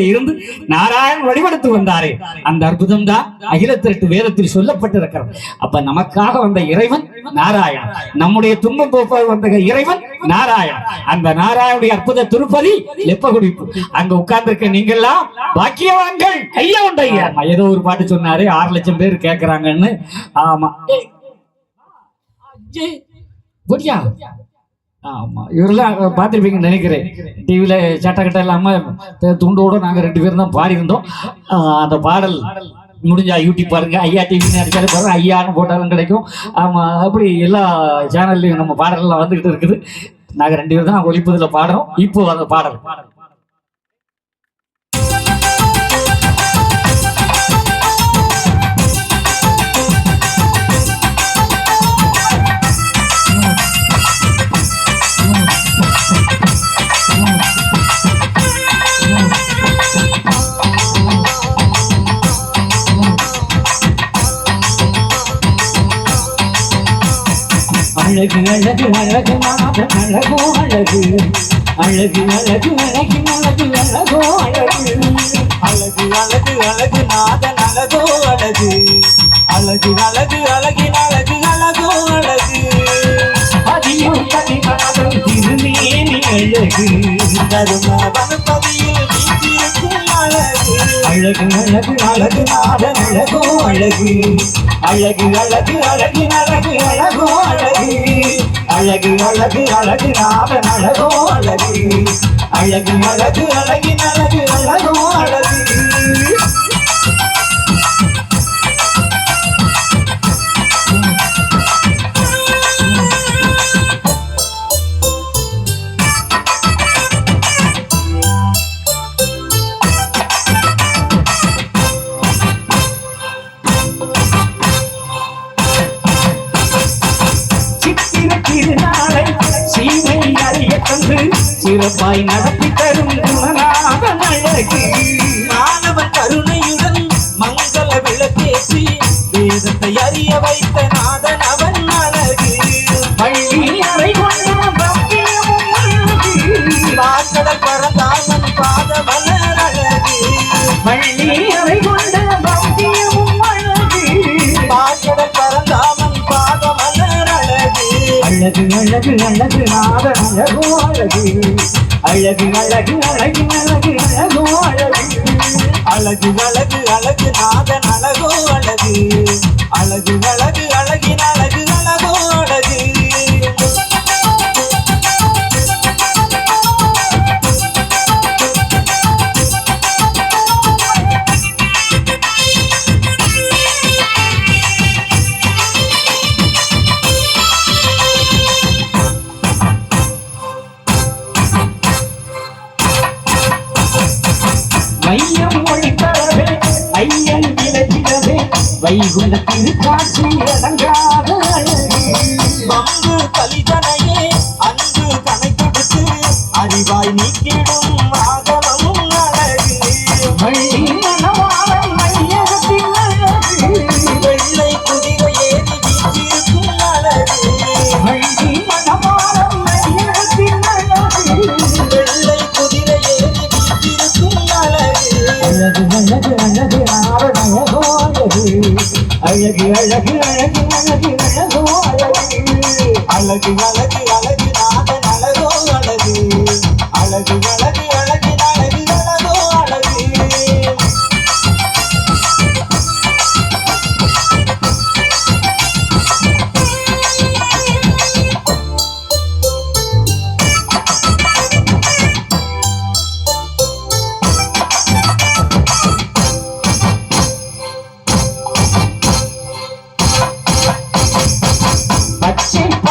இருந்து நாராயணன் வழிபடுத்து வந்தாரே. அந்த அற்புதம் தான் அகிலத்திரட்டு வேதத்தில் சொல்லப்பட்டிருக்கிறது. அப்ப நமக்காக வந்த இறைவன் நாராயணன். நம்முடைய துன்பம் போப்பால் வந்த இறைவன் நாராயணன். அந்த நாராயணுடைய அற்புத திருப்பதி லெப்பகுடிப்பு. அங்க உட்கார்ந்துருக்க நீங்கெல்லாம் பாக்கியவான்கள். ஐயா உண்டு ஐயா. ஏதோ ஒரு பாட்டு சொன்னாரு ஆறு லட்சம் பேர் கேக்குறாங்கன்னு. ஆமா. ஆமாம் ஆமா. இவரெல்லாம் பார்த்துருப்பீங்கன்னு நினைக்கிறேன். டிவியில சட்டை கட்டை இல்லாம த- துண்டோட நாங்க ரெண்டு பேரும் தான் பாடியிருந்தோம் அந்த பாடல் முடிஞ்சா யூடியூப் பாருங்க. ஐயா டிவின்னு அடிச்சாலும் பாருங்க. ஐயான்னு போட்டாலும் கிடைக்கும். ஆமா அப்படி எல்லா சேனல்லையும் நம்ம பாடல்லாம் வந்துகிட்டு இருக்குது. நாங்க ரெண்டு பேரும் தான் ஒழிப்பதில் பாடுறோம். இப்போ அந்த பாடல். அழகு அழகு அழகு நாதன் அழகோ அழகு அழகு அழகு அழகு அழகு அழகோ அழகு அழகு அழகு அழகு நாதன் அழகோ அழகு அழகு அழகு அழகின் அழகு அழகோ அழகு அதியும் கதிநாதன் திருமேனி அழகு தரும வனப்பதியில் அழகு அழகு அழகு அழகு அழகோ அழகு அழகு அழகு அழகு அழகு அழகோ அழகு அழகு அழகு அழகு நாதன் அழகோ அழகு அழகு அழகு அழகின் அழகு அழகோ அழகு சிறப்பாய் நடத்தி தரும் குணநாதன் அழகு. மாணவன் கருணையுடன் மங்கள விளக்கேற்றி வேதத்தை அறிய வைத்த நாதன் அவன் அழகு. பள்ளி அறை பாக்கடல் பரந்தாமன் பாத அழகு. பள்ளி அறை கொண்ட பக்தியமும் அழகு. அழகு அழகு அழகு அழகு நாதன் அழகோ அழகு. அழகு அழகு அழகு அழகு அழகோ அழகு. அழகு அழகு அழகு நாதன் அழகோ அழகு. அழகு அழகு அழகின் அழகு அழகு மையம் ஒழித்தரவே ஐயன் விளக்கிடவே வைகுண்ட திருக்காட்சி அடங்காத. அங்கு கலிதனையே அன்பு கணக்கெடுத்து அறிவாய் நீக்கிடும் அழகு அழகு அழகு அழகு அழகு அழகு அழகு அழகு அழகு அழகோ அழகு அழகு அழகு அழகு நாதன் அழகோ அழகு அழகு அழகு அழகு அழகோ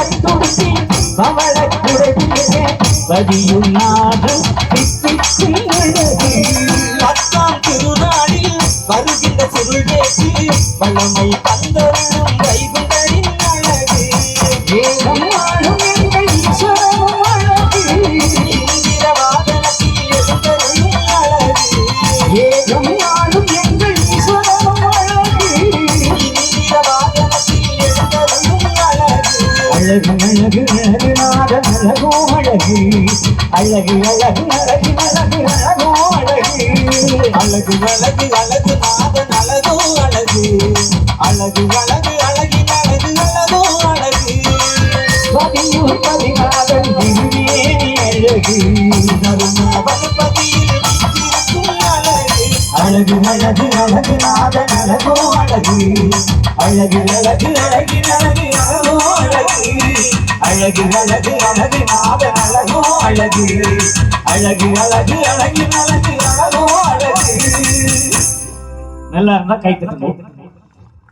பச்சை பட்டுடுத்தி பவள குடவிலே பதியும் நாடும் பத்தாம் திருநாளில் வருகின்ற சுருள் பேசி வல்லமை தந்தருளும் அழகு அழகு அழகு அழகு நாதன் அழகோ அழகு அழகு அழகு அழகு அழகு அழகோ அழகு அழகு அழகு அழகு நாதன் அழகோ அழகு அழகு அழகு அழகு அழகு அழகோ அழகு பதியூர் பதினாதன் அழகு வனப்பதியில் வீற்றிருக்கும் அழகு அழகு அழகு அழகு நாதன் அழகோ அழகு அழகு அழகு அழகு அழகு அழகோ அழகு அழகு அழகு அழகு நாதன் அழகோ அழகு அழகு அழகு அழகு அழகு அழகோ அழகு நல்லா இருந்தா கை தட்டுங்க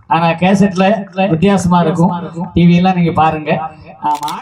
ஆனா கேசட்ல வித்தியாசமா இருக்கும் டிவி எல்லாம் நீங்க பாருங்க ஆமா